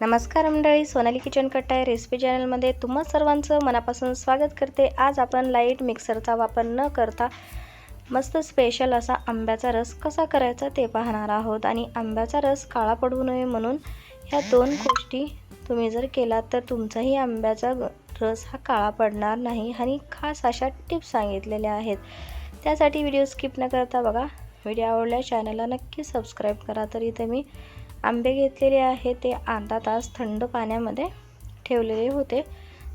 नमस्कार मंडळी सोनाली किचन कट्टा रेसिपी चॅनलमध्ये तुम्हा सर्वांचं मनापासून स्वागत करते. आज आपण लाइट मिक्सरचा वापर न करता मस्त स्पेशल असा आंब्याचा रस कसा करायचा ते पाहणार आहोत. आणि आंब्याचा रस काळा पडू नये म्हणून ह्या दोन गोष्टी तुम्ही जर केलात तर तुमचाही आंब्याचा रस हा काळा पडणार नाही. आणि खास अशा टिप्स सांगितलेल्या आहेत. त्यासाठी व्हिडिओ स्किप न करता बघा. व्हिडिओ आवडल्या चॅनलला नक्की सबस्क्राईब करा. तर इथे मी आंबे घेतलेले आहे ते अर्धा तास थंड पाण्यामध्ये ठेवलेले होते.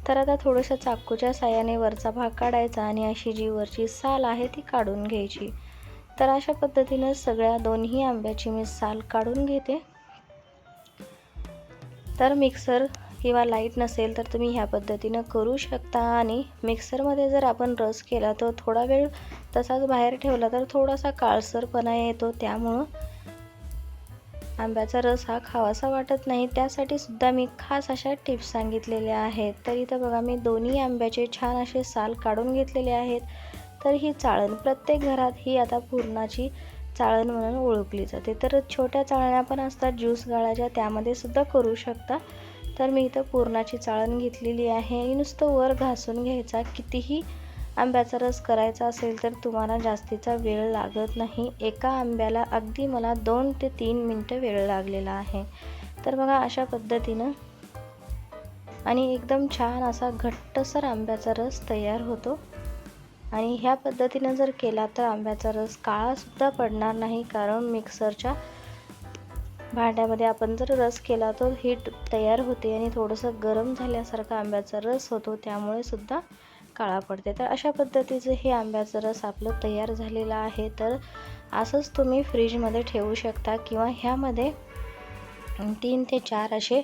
तर आता थोडंसं चाकूच्या साह्याने वरचा भाग काढायचा आणि अशी जी वरची साल आहे ती काढून घ्यायची. तर अशा पद्धतीनं सगळ्या दोन्ही आंब्याची मी साल काढून घेते. तर मिक्सर किंवा लाइट नसेल तर तुम्ही ह्या पद्धतीनं करू शकता आणि मिक्सरमध्ये जर आपण रस केला तर थोडा वेळ तसाच बाहेर ठेवला तर थोडासा काळसरपणा येतो त्यामुळं आंब्याचा रस हा खावासा वाटत नाही त्यासाठी सुद्धा मी खास अशा टिप्स सांगितलेल्या आहेत. तर इथं बघा मी दोन्ही आंब्याचे छान असे साल काढून घेतलेले आहेत. तर ही चाळण प्रत्येक घरात ही आता पूर्णाची चाळण म्हणून ओळखली जाते. तर छोट्या चाळण्या पण असतात ज्यूस गाळाच्या त्यामध्ये सुद्धा करू शकता. तर मी इथं पूर्णाची चाळण घेतलेली आहे. नुसतं वर घासून घ्यायचा कितीही आंब्याचा रस करायचा असेल तर तुम्हाला जास्तीचा वेळ लागत नाही. एका आंब्याला अगदी मला दोन ते तीन मिनटं वेळ लागलेला आहे. तर बघा अशा पद्धतीनं आणि एकदम छान असा घट्टसर आंब्याचा रस तयार होतो. आणि ह्या पद्धतीनं जर केला तर आंब्याचा रस काळासुद्धा पडणार नाही कारण मिक्सरच्या भांड्यामध्ये आपण जर रस केला तर हीट तयार होते आणि थोडंसं गरम झाल्यासारखा आंब्याचा रस होतो. त्यामुळे सुद्धा काळा पडते. तर अशा पद्धतीचं हे आंब्याचं रस आपलं तयार झालेलं आहे. तर असंच तुम्ही फ्रीजमध्ये ठेवू शकता किंवा ह्यामध्ये तीन ते चार असे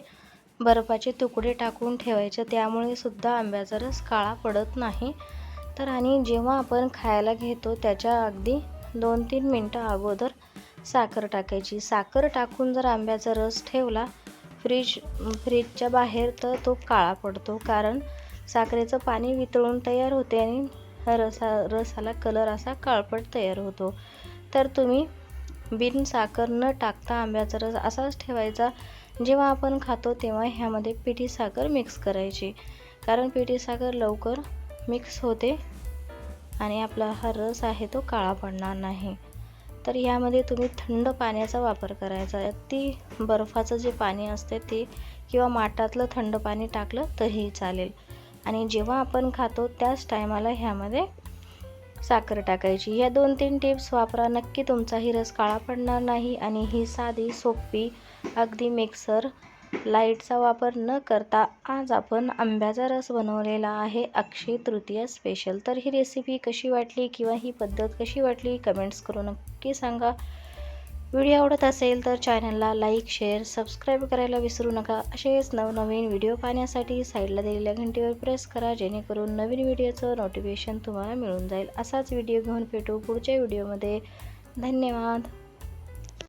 बर्फाचे तुकडे टाकून ठेवायचे. त्यामुळे सुद्धा आंब्याचा रस काळा पडत नाही. तर आणि जेव्हा आपण खायला घेतो त्याच्या अगदी दोन तीन मिनटं अगोदर साखर टाकायची. साखर टाकून जर आंब्याचा रस ठेवला फ्रीज फ्रीजच्या बाहेर तर तो काळा पडतो. कारण साखरेचं पाणी वितळून तयार होते आणि रसा रसाला कलर असा काळपट तयार होतो. तर तुम्ही बिन साखर न टाकता आंब्याचा रस असाच ठेवायचा. जेव्हा आपण खातो तेव्हा ह्यामध्ये पिठी साखर मिक्स करायची. कारण पिठी साखर लवकर मिक्स होते आणि आपला हा रस आहे तो काळा पडणार नाही. तर यामध्ये तुम्ही थंड पाण्याचा वापर करायचा. ती बर्फाचं जे पाणी असते ते किंवा माठातलं थंड पाणी टाकलं तरीही चालेल. आणि जेव्हा आपण खातो त्याच टायमाला ह्यामध्ये साखर टाकायची. ह्या दोन तीन टिप्स वापरा. नक्की तुमचाही रस काळा पडणार नाही आणि ही साधी सोपी अगदी मिक्सर लाईटचा वापर न करता आज आपण आंब्याचा रस बनवलेला आहे. अक्षय तृतीया स्पेशल तर ही रेसिपी कशी वाटली किंवा ही पद्धत कशी वाटली कमेंट्स करून नक्की सांगा. व्हिडिओ आवडत असेल तर चॅनलला लाईक शेअर सबस्क्राईब करायला विसरू नका. असेच नवनवीन व्हिडिओ पाहण्यासाठी साईडला दिलेल्या घंटीवर प्रेस करा जेणेकरून नवीन व्हिडिओचं नोटिफिकेशन तुम्हाला मिळून जाईल. असाच व्हिडिओ घेऊन भेटू पुढच्या व्हिडिओमध्ये धन्यवाद.